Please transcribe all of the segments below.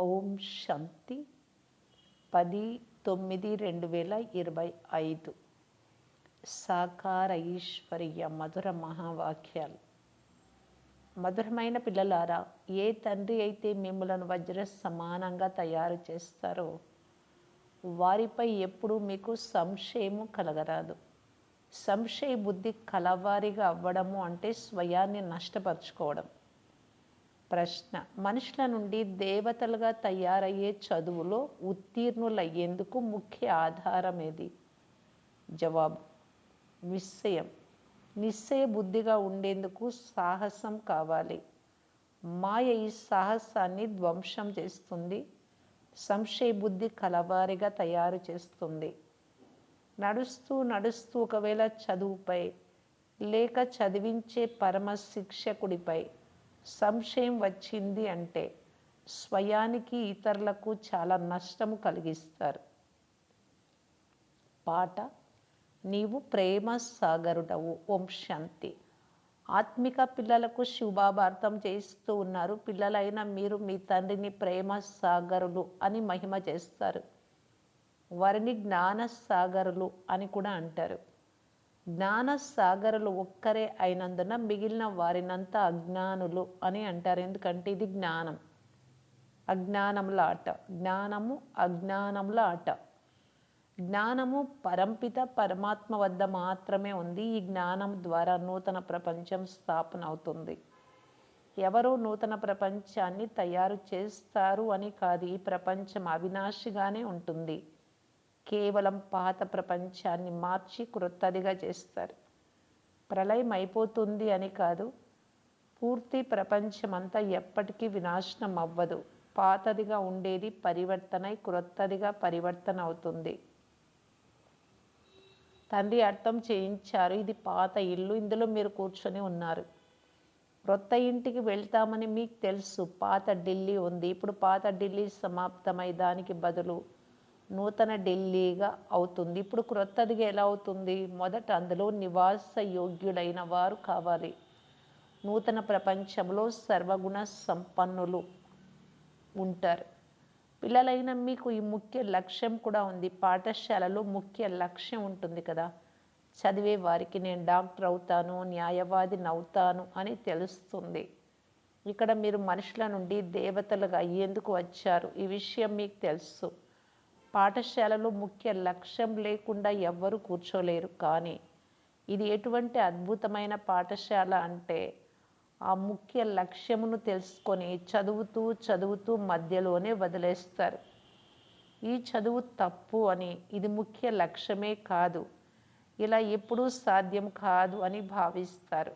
ఓం శాంతి. పది తొమ్మిది రెండు వేల ఇరవై ఐదు. సాకార ఈశ్వరీయ మధుర మహావాక్యాలు. మధురమైన పిల్లలారా ఏ తండ్రి అయితే మిమ్మలను వజ్ర సమానంగా తయారు చేస్తారో వారిపై ఎప్పుడు మీకు సంశయము కలగరాదు. సంశయ బుద్ధి కలవారిగా అవ్వడము అంటే స్వయాన్ని నష్టపరుచుకోవడం. ప్రశ్న. మనుషుల నుండి దేవతలుగా తయారయ్యే చదువులో ఉత్తీర్ణులయ్యేందుకు ముఖ్య ఆధారం ఏది? జవాబు. నిశ్చయం. నిశ్చయ బుద్ధిగా ఉండేందుకు సాహసం కావాలి. మాయ ఈ సాహసాన్ని ధ్వంసం చేస్తుంది. సంశయ బుద్ధి కలవారిగా తయారు చేస్తుంది. నడుస్తూ నడుస్తూ ఒకవేళ చదువుపై లేక చదివించే పరమ శిక్షకుడిపై సంశయం వచ్చింది అంటే స్వయానికి ఇతరులకు చాలా నష్టము కలిగిస్తారు. పాట నీవు ప్రేమ సాగరుడవు ఓం శాంతి. ఆత్మిక పిల్లలకు శుభాభార్థం చేస్తూ ఉన్నారు. పిల్లలైన మీరు మీ తండ్రిని ప్రేమ సాగరులు అని మహిమ చేస్తారు. వారిని జ్ఞాన సాగరులు అని కూడా అంటారు. జ్ఞాన సాగరులు ఒక్కరే అయినందున మిగిలిన వారినంతా అజ్ఞానులు అని అంటారు. ఎందుకంటే ఇది జ్ఞానం. అజ్ఞానముల ఆట. జ్ఞానము అజ్ఞానముల ఆట. జ్ఞానము పరంపిత పరమాత్మ వద్ద మాత్రమే ఉంది. ఈ జ్ఞానం ద్వారా నూతన ప్రపంచం స్థాపన అవుతుంది. ఎవరు నూతన ప్రపంచాన్ని తయారు చేస్తారు అని కాదు. ఈ ప్రపంచం అవినాశిగానే ఉంటుంది. కేవలం పాత ప్రపంచాన్ని మార్చి క్రొత్తదిగా చేస్తారు. ప్రళయం అయిపోతుంది అని కాదు పూర్తి ప్రపంచమంతా ఎప్పటికీ వినాశనం అవ్వదు. పాతదిగా ఉండేది పరివర్తనై క్రొత్తదిగా పరివర్తన అవుతుంది. తండ్రి అర్థం చేయించారు ఇది పాత ఇల్లు ఇందులో మీరు కూర్చొని ఉన్నారు. క్రొత్త ఇంటికి వెళ్తామని మీకు తెలుసు పాత ఢిల్లీ ఉంది. ఇప్పుడు పాత ఢిల్లీ సమాప్తమై దానికి బదులు నూతన ఢిల్లీగా అవుతుంది. ఇప్పుడు క్రొత్తదిగా ఎలా అవుతుంది? మొదట అందులో నివాస యోగ్యుడైన వారు కావాలి. నూతన ప్రపంచంలో సర్వగుణ సంపన్నులు ఉంటారు. పిల్లలైన మీకు ఈ ముఖ్య లక్ష్యం కూడా ఉంది. పాఠశాలలో ముఖ్య లక్ష్యం ఉంటుంది కదా. చదివే వారికి నేను డాక్టర్ అవుతాను న్యాయవాదిని అవుతాను అని తెలుస్తుంది. ఇక్కడ మీరు మనుషుల నుండి దేవతలుగా అయ్యేందుకు వచ్చారు. ఈ విషయం మీకు తెలుసు. పాఠశాలలో ముఖ్య లక్ష్యం లేకుండా ఎవ్వరూ కూర్చోలేరు. కానీ ఇది ఎటువంటి అద్భుతమైన పాఠశాల అంటే ఆ ముఖ్య లక్ష్యమును తెలుసుకొని చదువుతూ చదువుతూ మధ్యలోనే వదిలేస్తారు. ఈ చదువు తప్పు అని ఇది ముఖ్య లక్ష్యమే కాదు. ఇలా ఎప్పుడూ సాధ్యం కాదు అని భావిస్తారు.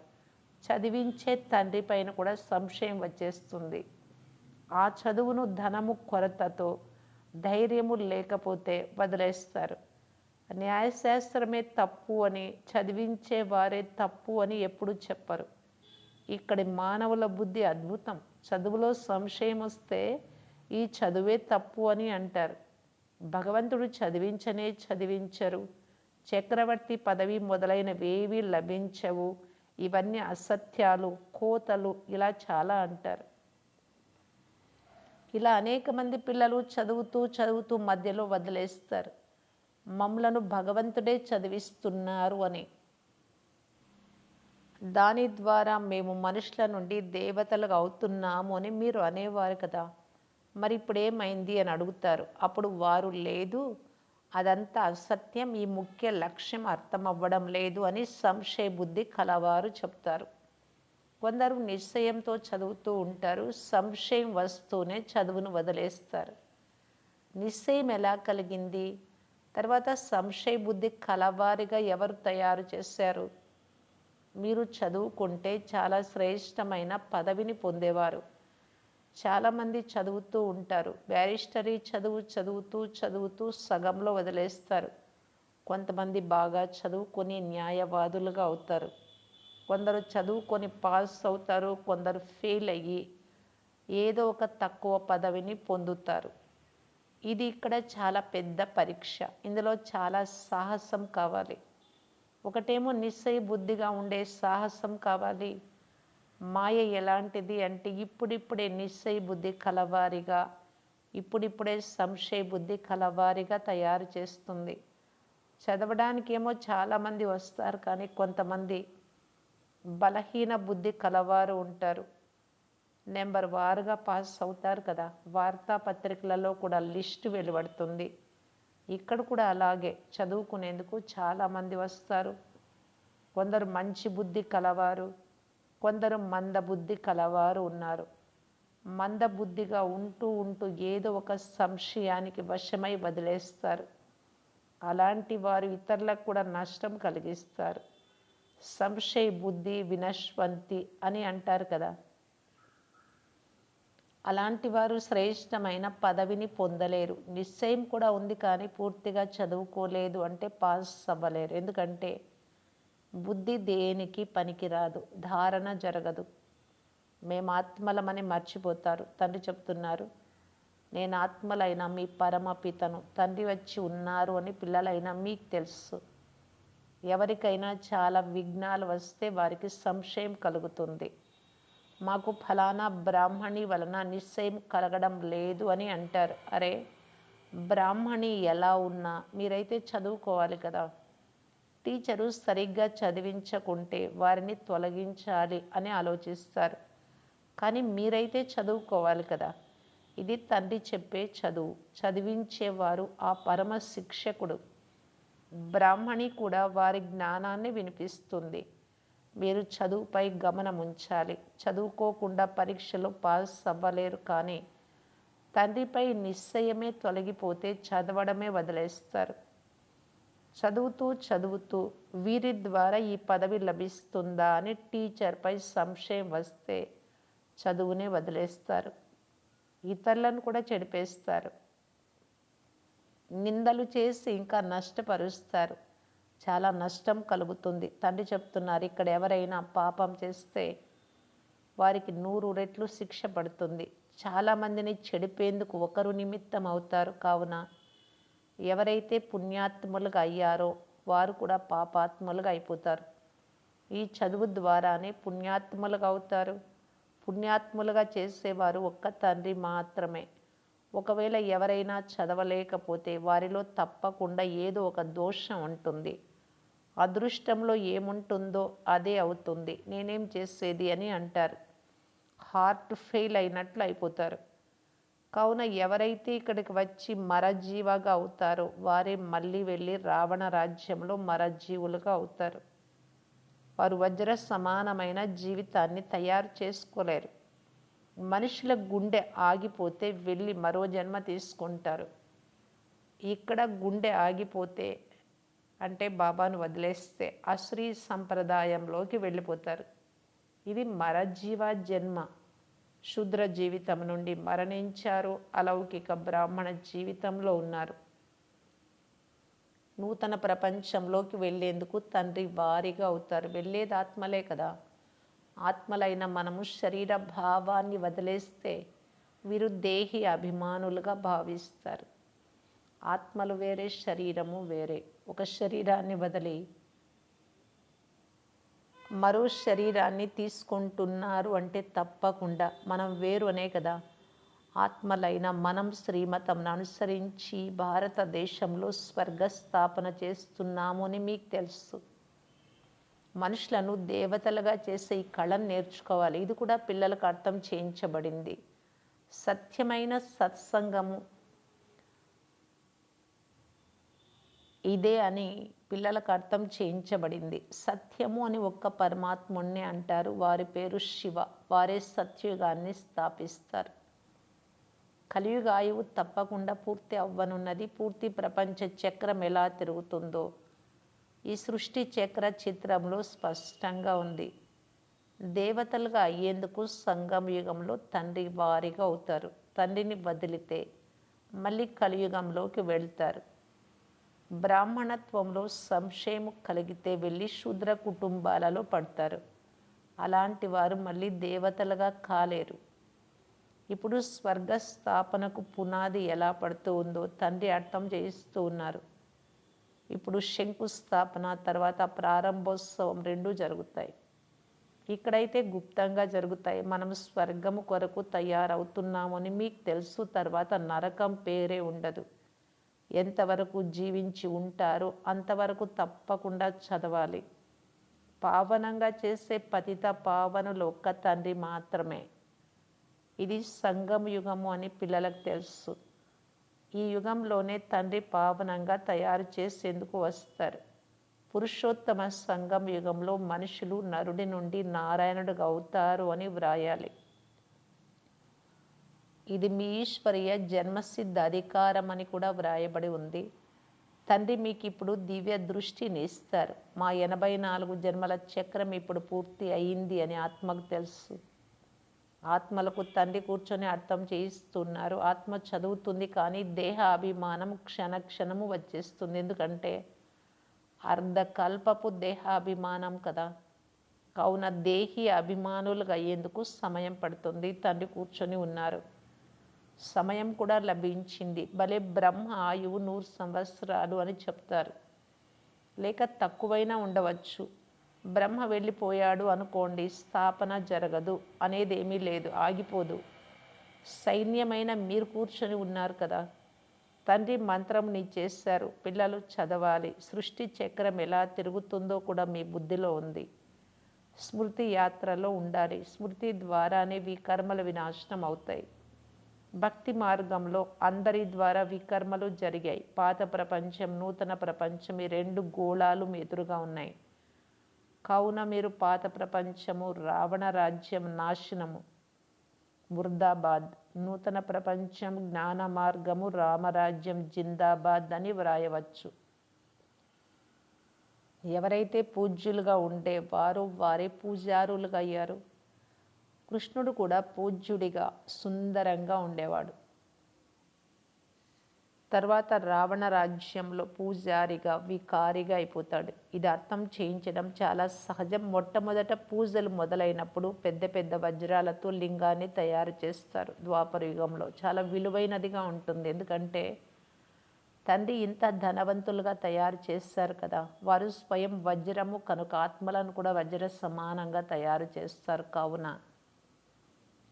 చదివించే తండ్రి పైన కూడా సంశయం వచ్చేస్తుంది. ఆ చదువును ధనము కొరతతో ధైర్యము లేకపోతే వదిలేస్తారు. న్యాయశాస్త్రమే తప్పు అని చదివించే వారే తప్పు అని ఎప్పుడు చెప్పరు. ఇక్కడి మానవుల బుద్ధి అద్భుతం. చదువులో సంశయం వస్తే ఈ చదువే తప్పు అని అంటారు. భగవంతుడు చదివించనే చదివించరు. చక్రవర్తి పదవి మొదలైనవేవి లభించవు. ఇవన్నీ అసత్యాలు కోతలు ఇలా చాలా అంటారు. ఇలా అనేక మంది పిల్లలు చదువుతూ చదువుతూ మధ్యలో వదిలేస్తారు. మమ్మలను భగవంతుడే చదివిస్తున్నారు అని. దాని ద్వారా మేము మనుషుల నుండి దేవతలుగా అవుతున్నాము అని మీరు అనేవారు కదా. మరి ఇప్పుడు ఏమైంది అని అడుగుతారు. అప్పుడు వారు లేదు అదంతా అసత్యం ఈ ముఖ్య లక్ష్యం అర్థం అవ్వడం లేదు అని సంశయ బుద్ధి కలవారు చెప్తారు. కొందరు నిశ్చయంతో చదువుతూ ఉంటారు సంశయం వస్తూనే చదువును వదిలేస్తారు. నిశ్చయం ఎలా కలిగింది? తర్వాత సంశయ బుద్ధి కలవారిగా ఎవరు తయారు చేశారు? మీరు చదువుకుంటే చాలా శ్రేష్టమైన పదవిని పొందేవారు. చాలామంది చదువుతూ ఉంటారు. బ్యారిస్టరీ చదువు చదువుతూ చదువుతూ సగంలో వదిలేస్తారు. కొంతమంది బాగా చదువుకొని న్యాయవాదులుగా అవుతారు. కొందరు చదువుకొని పాస్ అవుతారు కొందరు ఫెయిల్ అయ్యి ఏదో ఒక తక్కువ పదవిని పొందుతారు. ఇది ఇక్కడ చాలా పెద్ద పరీక్ష. ఇందులో చాలా సాహసం కావాలి. ఒకటేమో నిశ్చయ బుద్ధిగా ఉండే సాహసం కావాలి. మాయ ఎలాంటిది అంటే ఇప్పుడిప్పుడే నిశ్చయ బుద్ధి కలవారిగా ఇప్పుడిప్పుడే సంశయ బుద్ధి కలవారిగా తయారు చేస్తుంది. చదవడానికి ఏమో చాలామంది వస్తారు కానీ కొంతమంది బలహీన బుద్ధి కలవారు ఉంటారు. నెంబర్ వారుగా పాస్ అవుతారు కదా. వార్తాపత్రికలలో కూడా లిస్టు వెలువడుతుంది. ఇక్కడ కూడా అలాగే చదువుకునేందుకు చాలామంది వస్తారు. కొందరు మంచి బుద్ధి కలవారు కొందరు మంద బుద్ధి కలవారు ఉన్నారు. మంద బుద్ధిగా ఉంటూ ఉంటూ ఏదో ఒక సంశయానికి వశమై వదిలేస్తారు. అలాంటి వారు ఇతరులకు కూడా నష్టం కలిగిస్తారు. సంశయ బుద్ధి వినశ్వంతి అని అంటారు కదా. అలాంటి వారు శ్రేష్టమైన పదవిని పొందలేరు. నిశ్చయం కూడా ఉంది కానీ పూర్తిగా చదువుకోలేదు అంటే పాస్ అవ్వలేరు. ఎందుకంటే బుద్ధి దేనికి పనికిరాదు? ధారణ జరగదు. మేము ఆత్మలమని మర్చిపోతారు. తండ్రి చెప్తున్నారు నేను ఆత్మలైన మీ పరమ పితను తండ్రి వచ్చి ఉన్నారు అని పిల్లలైనా మీకు తెలుసు. ఎవరికైనా చాలా విఘ్నాలు వస్తే వారికి సంశయం కలుగుతుంది. మాకు ఫలానా బ్రాహ్మణి వలన నిశ్చయం కలగడం లేదు అని అంటారు. అరే బ్రాహ్మణి ఎలా ఉన్నా మీరైతే చదువుకోవాలి కదా. టీచరు సరిగ్గా చదివించకుంటే వారిని తొలగించాలి అని ఆలోచిస్తారు. కానీ మీరైతే చదువుకోవాలి కదా. ఇది తండ్రి చెప్పే చదువు. చదివించేవారు ఆ పరమ శిక్షకుడు. బ్రాహ్మణి కూడా వారి జ్ఞానాన్ని వినిపిస్తుంది. మీరు చదువుపై గమనం ఉంచాలి. చదువుకోకుండా పరీక్షలో పాస్ అవ్వలేరు కానీ తండ్రిపై నిశ్చయమే తొలగిపోతే చదవడమే వదిలేస్తారు. చదువుతూ చదువుతూ వీరి ద్వారా ఈ పదవి లభిస్తుందా అని టీచర్పై సంశయం వస్తే చదువునే వదిలేస్తారు. ఇతరులను కూడా చెడిపేస్తారు. నిందలు చేసి ఇంకా నష్టపరుస్తారు. చాలా నష్టం కలుగుతుంది. తండ్రి చెప్తున్నారు ఇక్కడ ఎవరైనా పాపం చేస్తే వారికి నూరు రెట్లు శిక్ష పడుతుంది. చాలామందిని చెడిపేందుకు ఒకరు నిమిత్తం అవుతారు. కావున ఎవరైతే పుణ్యాత్ములుగా అయ్యారో వారు కూడా పాపాత్ములుగా అయిపోతారు. ఈ చదువు ద్వారానే పుణ్యాత్ములుగా అవుతారు. పుణ్యాత్ములుగా చేసేవారు ఒక్క తండ్రి మాత్రమే. ఒకవేళ ఎవరైనా చదవలేకపోతే వారిలో తప్పకుండా ఏదో ఒక దోషం ఉంటుంది. అదృష్టంలో ఏముంటుందో అదే అవుతుంది. నేనేం చేసేది అని అంటారు. హార్ట్ ఫెయిల్ అయినట్లు అయిపోతారు. కావున ఎవరైతే ఇక్కడికి వచ్చి మరజీవగా అవుతారో వారే మళ్ళీ వెళ్ళి రావణ రాజ్యంలో మరజీవులుగా అవుతారు. వారు వజ్ర సమానమైన జీవితాన్ని తయారు చేసుకోలేరు. మనుషుల గుండె ఆగిపోతే వెళ్ళి మరో జన్మ తీసుకుంటారు. ఇక్కడ గుండె ఆగిపోతే అంటే బాబాను వదిలేస్తే అశ్రీ సంప్రదాయంలోకి వెళ్ళిపోతారు. ఇది మరజీవ జన్మ. శూద్ర జీవితం నుండి మరణించారు. అలౌకిక బ్రాహ్మణ జీవితంలో ఉన్నారు. నూతన ప్రపంచంలోకి వెళ్ళేందుకు తండ్రి వారిగా అవుతారు. వెళ్ళేది ఆత్మలే కదా. ఆత్మలైన మనము శరీర భావాన్ని వదిలేస్తే వీరు దేహి అభిమానులుగా భావిస్తారు. ఆత్మలు వేరే శరీరము వేరే. ఒక శరీరాన్ని వదిలి మరో శరీరాన్ని తీసుకుంటున్నారు అంటే తప్పకుండా. మనం వేరు అనే కదా. ఆత్మలైన మనం శ్రీమతంను అనుసరించి భారతదేశంలో స్వర్గస్థాపన చేస్తున్నాము అని మీకు తెలుసు. మనుషులను దేవతలుగా చేసే ఈ కళను నేర్చుకోవాలి. ఇది కూడా పిల్లలకు అర్థం చేయించబడింది. సత్యమైన సత్సంగము. ఇదే అని పిల్లలకు అర్థం చేయించబడింది. సత్యము అని ఒక్క పరమాత్ముణ్ణి అంటారు. వారి పేరు శివ. వారే సత్యుగాన్ని స్థాపిస్తారు. కలియుగాయువు తప్పకుండా పూర్తి అవ్వనున్నది. పూర్తి ప్రపంచ చక్రం ఎలా తిరుగుతుందో. ఈ సృష్టి చక్ర చిత్రంలో స్పష్టంగా ఉంది. దేవతలుగా అయ్యేందుకు సంగమ యుగంలో తండ్రి వారిగా అవుతారు. తండ్రిని వదిలితే మళ్ళీ కలియుగంలోకి వెళ్తారు. బ్రాహ్మణత్వంలో సంశయం కలిగితే వెళ్ళి శూద్ర కుటుంబాలలో పడతారు. అలాంటి వారు మళ్ళీ దేవతలుగా కాలేరు. ఇప్పుడు స్వర్గ స్థాపనకు పునాది ఎలా పడుతూ ఉందో తండ్రి అర్థం చేయిస్తూ ఉన్నారు. ఇప్పుడు శంకుస్థాపన తర్వాత ప్రారంభోత్సవం రెండూ జరుగుతాయి. ఇక్కడైతే గుప్తంగా జరుగుతాయి. మనం స్వర్గము కొరకు తయారవుతున్నామని మీకు తెలుసు. తర్వాత నరకం పేరే ఉండదు. ఎంతవరకు జీవించి ఉంటారో అంతవరకు తప్పకుండా చదవాలి. పావనంగా చేసే పతిత పావనులు ఒక్క తండ్రి మాత్రమే. ఇది సంగం యుగము అని పిల్లలకు తెలుసు. ఈ యుగంలోనే తండ్రి పావనంగా తయారు చేసేందుకు వస్తారు. పురుషోత్తమ సంగం యుగంలో మనుషులు నరుడి నుండి నారాయణుడుగా అవుతారు అని వ్రాయాలి. ఇది మీ ఈశ్వరీయ జన్మసిద్ధ అధికారం అని కూడా వ్రాయబడి ఉంది. తండ్రి మీకు ఇప్పుడు దివ్య దృష్టిని ఇస్తారు. మా ఎనభై నాలుగు జన్మల చక్రం ఇప్పుడు పూర్తి అయింది అని ఆత్మకు తెలుసు. ఆత్మలకు తండ్రి కూర్చొని అర్థం చేయిస్తున్నారు. ఆత్మ చదువుతుంది కానీ దేహ అభిమానం క్షణ క్షణము వచ్చేస్తుంది. ఎందుకంటే అర్ధకల్పపు దేహాభిమానం కదా. కావున దేహి అభిమానులుగా అయ్యేందుకు సమయం పడుతుంది. తండ్రి కూర్చొని ఉన్నారు. సమయం కూడా లభించింది. భలే బ్రహ్మ ఆయువు నూరు సంవత్సరాలు అని చెప్తారు. లేక తక్కువైనా ఉండవచ్చు. బ్రహ్మ వెళ్ళిపోయాడు అనుకోండి స్థాపన జరగదు అనేది ఏమీ లేదు ఆగిపోదు. సైన్యమైన మీరు కూర్చొని ఉన్నారు కదా. తండ్రి మంత్రంని చేశారు పిల్లలు చదవాలి సృష్టి చక్రం ఎలా తిరుగుతుందో కూడా మీ బుద్ధిలో ఉంది. స్మృతి యాత్రలో ఉండాలి స్మృతి ద్వారానే వికర్మలు వినాశనం అవుతాయి. భక్తి మార్గంలో అందరి ద్వారా వికర్మలు జరిగాయి. పాత ప్రపంచం నూతన ప్రపంచం ఈ రెండు గోళాలు ఎదురుగా ఉన్నాయి. కావున మీరు పాత ప్రపంచము రావణ రాజ్యం నాశనము. ముర్దాబాద్ నూతన ప్రపంచం జ్ఞాన మార్గము రామరాజ్యం జిందాబాద్ అని వ్రాయవచ్చు. ఎవరైతే పూజ్యులుగా ఉండే వారు వారే పూజారులుగా అయ్యారు కృష్ణుడు కూడా పూజ్యుడిగా సుందరంగా ఉండేవాడు. తర్వాత రావణ రాజ్యంలో పూజారిగా వికారిగా అయిపోతాడు. ఇది అర్థం చేయించడం చాలా సహజం. మొట్టమొదట పూజలు మొదలైనప్పుడు పెద్ద పెద్ద వజ్రాలతో లింగాన్ని తయారు చేస్తారు ద్వాపర యుగంలో. చాలా విలువైనదిగా ఉంటుంది. ఎందుకంటే తండ్రి ఇంత ధనవంతులుగా తయారు చేస్తారు కదా. వారు స్వయం వజ్రము కనుక ఆత్మలను కూడా వజ్ర సమానంగా తయారు చేస్తారు. కావున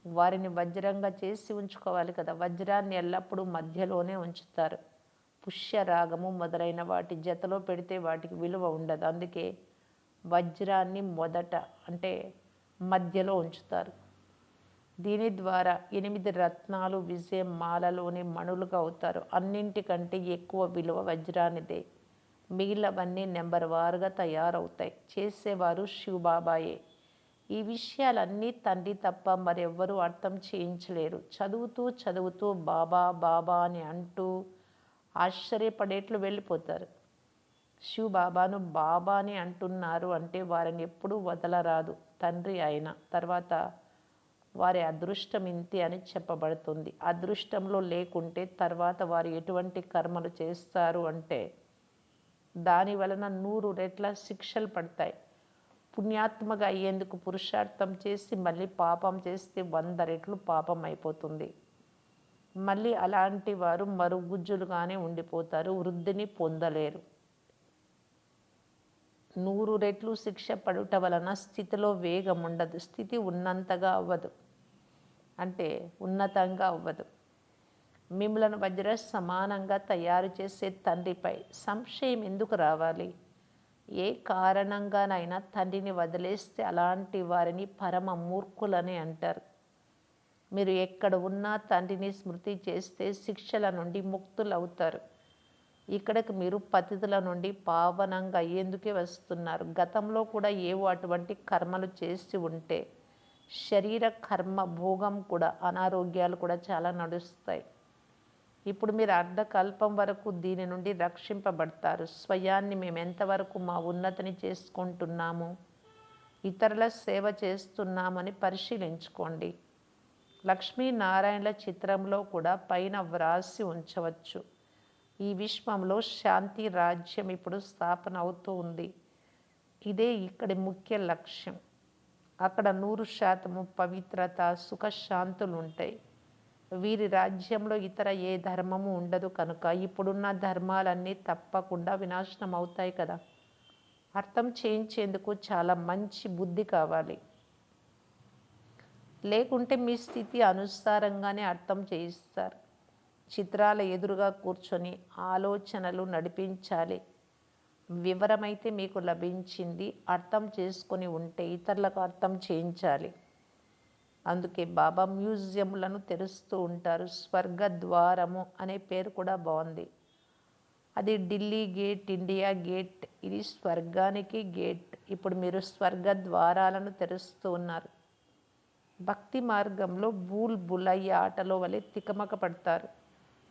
వారిని వజ్రంగా చేసి ఉంచుకోవాలి కదా. వజ్రాన్ని ఎల్లప్పుడూ మధ్యలోనే ఉంచుతారు. పుష్య రాగము మొదలైన వాటి జతలో పెడితే వాటికి విలువ ఉండదు. అందుకే వజ్రాన్ని మొదట అంటే మధ్యలో ఉంచుతారు. దీని ద్వారా ఎనిమిది రత్నాలు విజయం మాలలోని మణులుగా అవుతారు. అన్నింటికంటే ఎక్కువ విలువ వజ్రానిదే. మిగిలినవన్నీ నెంబర్ వారుగా తయారవుతాయి. చేసేవారు శివబాబాయే. ఈ విషయాలన్నీ తండ్రి తప్ప మరెవ్వరూ అర్థం చేయించలేరు. చదువుతూ చదువుతూ బాబా బాబా అని అంటూ ఆశ్చర్యపడేట్లు వెళ్ళిపోతారు. శివ బాబాను బాబా అని అంటున్నారు అంటే వారిని ఎప్పుడూ వదలరాదు. తండ్రి ఆయన తర్వాత వారి అదృష్టం ఇంతే అని చెప్పబడుతుంది. అదృష్టంలో లేకుంటే తర్వాత వారు ఎటువంటి కర్మలు చేస్తారు అంటే దాని వలన నూరు రెట్ల శిక్షలు పడతాయి. పుణ్యాత్మగా అయ్యేందుకు పురుషార్థం చేసి మళ్ళీ పాపం చేస్తే వంద రెట్లు పాపం అయిపోతుంది. మళ్ళీ అలాంటి వారు మరుగుజ్జులుగానే ఉండిపోతారు వృద్ధిని పొందలేరు. నూరు రెట్లు శిక్ష పడుట వలన స్థితిలో వేగం ఉండదు స్థితి ఉన్నంతగా అవ్వదు. అంటే ఉన్నతంగా అవ్వదు. మిమ్మలను వజ్ర సమానంగా తయారు చేసే తండ్రిపై సంశయం ఎందుకు రావాలి? ఏ కారణంగానైనా తండ్రిని వదిలేస్తే అలాంటి వారిని పరమ మూర్ఖులని అంటారు. మీరు ఎక్కడ ఉన్నా తండ్రిని స్మృతి చేస్తే శిక్షల నుండి ముక్తులవుతారు. ఇక్కడికి మీరు పతితుల నుండి పావనంగా అయ్యేందుకే వస్తున్నారు. గతంలో కూడా ఏవో అటువంటి కర్మలు చేసి ఉంటే శరీర కర్మ భోగం కూడా అనారోగ్యాలు కూడా చాలా నడుస్తాయి. ఇప్పుడు మీరు అర్ధకల్పం వరకు దీని నుండి రక్షింపబడతారు. స్వయాన్ని మేము ఎంతవరకు మా ఉన్నతిని చేసుకుంటున్నాము ఇతరుల సేవ చేస్తున్నామని పరిశీలించుకోండి. లక్ష్మీనారాయణల చిత్రంలో కూడా పైన వ్రాసి ఉంచవచ్చు. ఈ విశ్వంలో శాంతి రాజ్యం ఇప్పుడు స్థాపన అవుతూ ఉంది. ఇదే ఇక్కడి ముఖ్య లక్ష్యం. అక్కడ నూరు శాతము పవిత్రత సుఖశాంతులు ఉంటాయి. వీరి రాజ్యంలో ఇతర ఏ ధర్మము ఉండదు కనుక ఇప్పుడున్న ధర్మాలన్నీ తప్పకుండా వినాశనం అవుతాయి కదా. అర్థం చేయించేందుకు చాలా మంచి బుద్ధి కావాలి. లేకుంటే మీ స్థితి అనుసారంగానే అర్థం చేయిస్తారు. చిత్రాల ఎదురుగా కూర్చొని ఆలోచనలు నడిపించాలి. వివరమైతే మీకు లభించింది అర్థం చేసుకొని ఉంటే ఇతరులకు అర్థం చేయించాలి. అందుకే బాబా మ్యూజియంలను తెరుస్తూ ఉంటారు. స్వర్గ ద్వారము అనే పేరు కూడా బాగుంది. అది ఢిల్లీ గేట్ ఇండియా గేట్ ఇది స్వర్గానికి గేట్. ఇప్పుడు మీరు స్వర్గ ద్వారాలను తెరుస్తూ ఉన్నారు. భక్తి మార్గంలో బూల్ బులయ్య ఆటలో వలె తికమక పడతారు.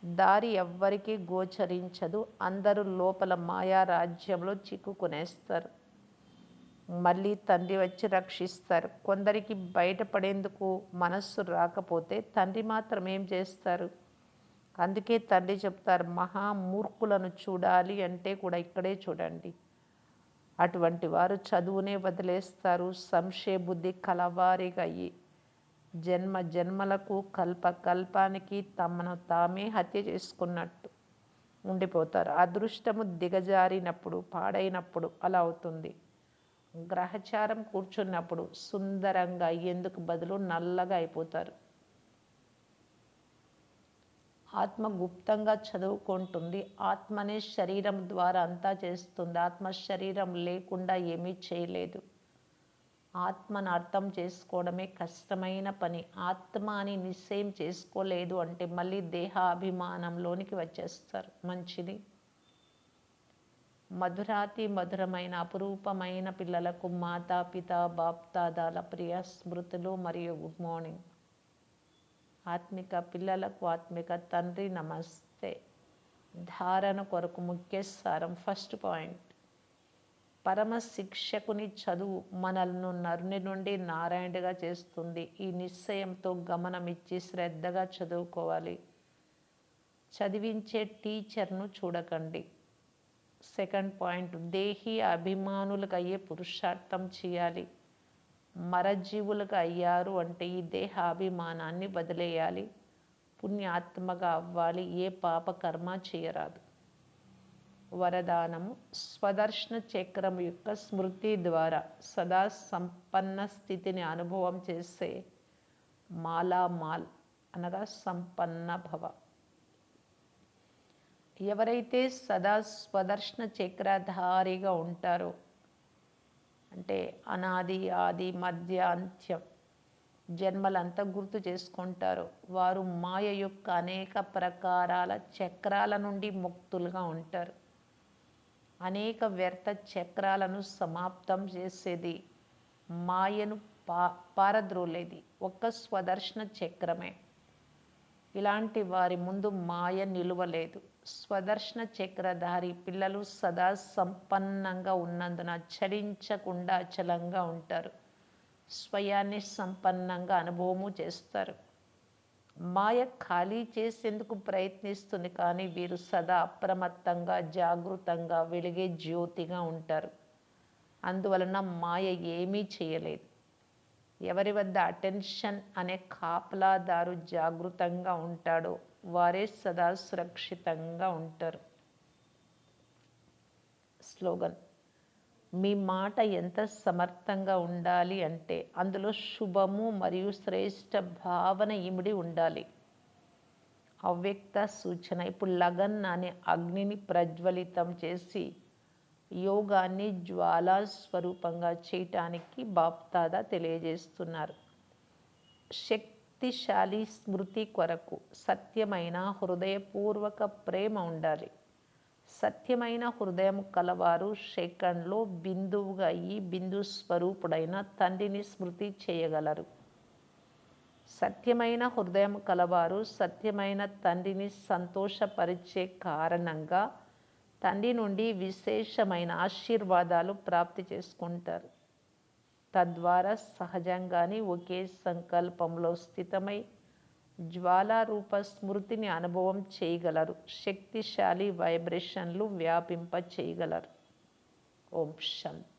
దారి ఎవ్వరికీ గోచరించదు. అందరూ లోపల మాయా రాజ్యంలో చిక్కుకునేస్తారు. మళ్ళీ తండ్రి వచ్చి రక్షిస్తారు. కొందరికి బయటపడేందుకు మనస్సు రాకపోతే తండ్రి మాత్రం ఏం చేస్తారు? అందుకే తండ్రి చెప్తారు మహామూర్ఖులను చూడాలి అంటే కూడా ఇక్కడే చూడండి. అటువంటి వారు చదువునే వదిలేస్తారు. సంశయ బుద్ధి కలవారిగా అయ్యి జన్మ జన్మలకు కల్ప కల్పానికి తమను తామే హత్య చేసుకున్నట్టు ఉండిపోతారు. అదృష్టము దిగజారినప్పుడు పాడైనప్పుడు అలా అవుతుంది. గ్రహచారం కూర్చున్నప్పుడు సుందరంగా ఎందుకు బదులు నల్లగా అయిపోతారు? ఆత్మ గుప్తంగా చదువుకుంటుంది. ఆత్మనే శరీరం ద్వారా అంతా చేస్తుంది. ఆత్మ శరీరం లేకుండా ఏమీ చేయలేదు. ఆత్మను అర్థం చేసుకోవడమే కష్టమైన పని. ఆత్మ అని నిశ్చయం చేసుకోలేదు అంటే మళ్ళీ దేహాభిమానంలోనికి వచ్చేస్తారు. మంచిది. మధురాతి మధురమైన అపురూపమైన పిల్లలకు మాతా పిత బాప్తాదాల ప్రియ స్మృతులు మరియు గుడ్ మార్నింగ్ ఆత్మిక పిల్లలకు ఆత్మిక తండ్రి నమస్తే. ధారణ కొరకు ముఖ్య సారం ఫస్ట్ పాయింట్ పరమ శిక్షకుని చదువు మనల్ని నరుని నుండి నారాయణగా చేస్తుంది. ఈ నిశ్చయంతో గమనమిచ్చి శ్రద్ధగా చదువుకోవాలి. చదివించే టీచర్ను చూడకండి. సెకండ్ పాయింట్ దేహి అభిమానులకు అయ్యే పురుషార్థం చేయాలి. మరజీవులుగా అయ్యారు అంటే ఈ దేహాభిమానాన్ని వదిలేయాలి. పుణ్యాత్మగా అవ్వాలి ఏ పాప కర్మ చేయరాదు. వరదానము స్వదర్శన చక్రం యొక్క స్మృతి ద్వారా సదా సంపన్న స్థితిని అనుభవం చేసే మాలామాల్ అనగా సంపన్న భవ. ఎవరైతే సదా స్వదర్శన చక్రధారిగా ఉంటారో అంటే అనాది ఆది మధ్య అంత్యం జన్మలంతా గుర్తు చేసుకుంటారు వారు మాయ యొక్క అనేక ప్రకారాల చక్రాల నుండి ముక్తులుగా ఉంటారు. అనేక వ్యర్థ చక్రాలను సమాప్తం చేసేది మాయను పా పారద్రోలేది. ఒక్క స్వదర్శన చక్రమే. ఇలాంటి వారి ముందు మాయ నిలువలేదు. స్వదర్శన చక్రధారి పిల్లలు సదా సంపన్నంగా ఉన్నందున చలించకుండా అచలంగా ఉంటారు. స్వయాన్ని సంపన్నంగా అనుభవము చేస్తారు. మాయ ఖాళీ చేసేందుకు ప్రయత్నిస్తుంది కానీ వీరు సదా అప్రమత్తంగా జాగృతంగా వెలిగే జ్యోతిగా ఉంటారు. అందువలన మాయ ఏమీ చేయలేదు. ఎవరి వద్ద అటెన్షన్ అనే కాపలాదారు జాగృతంగా ఉంటాడో వారే సదా సురక్షితంగా ఉంటారు. స్లోగన్ మీ మాట ఎంత సమర్థంగా ఉండాలి అంటే అందులో శుభము మరియు శ్రేష్ట భావన ఇమిడి ఉండాలి. అవ్యక్త సూచన ఇప్పుడు లగన్ అనే అగ్నిని ప్రజ్వలితం చేసి యోగాన్ని జ్వాలా స్వరూపంగా చేయటానికి బాప్తాదా తెలియజేస్తున్నారు. శక్తి శక్తిశాలి స్మృతి కొరకు సత్యమైన హృదయపూర్వక ప్రేమ ఉండాలి. సత్యమైన హృదయం కలవారు సెకండ్లో బిందువుగా అయ్యి బిందు స్వరూపుడైన తండ్రిని స్మృతి చేయగలరు. సత్యమైన హృదయం కలవారు సత్యమైన తండ్రిని సంతోషపరిచే కారణంగా తండ్రి నుండి విశేషమైన ఆశీర్వాదాలు ప్రాప్తి చేసుకుంటారు. తద్వారా సహజంగానే ఒకే సంకల్పంలో స్థితమై జ్వాలారూప స్మృతిని అనుభవం చేయగలరు. శక్తిశాలి వైబ్రేషన్లు వ్యాపింప చేయగలరు ఓం శాంతి.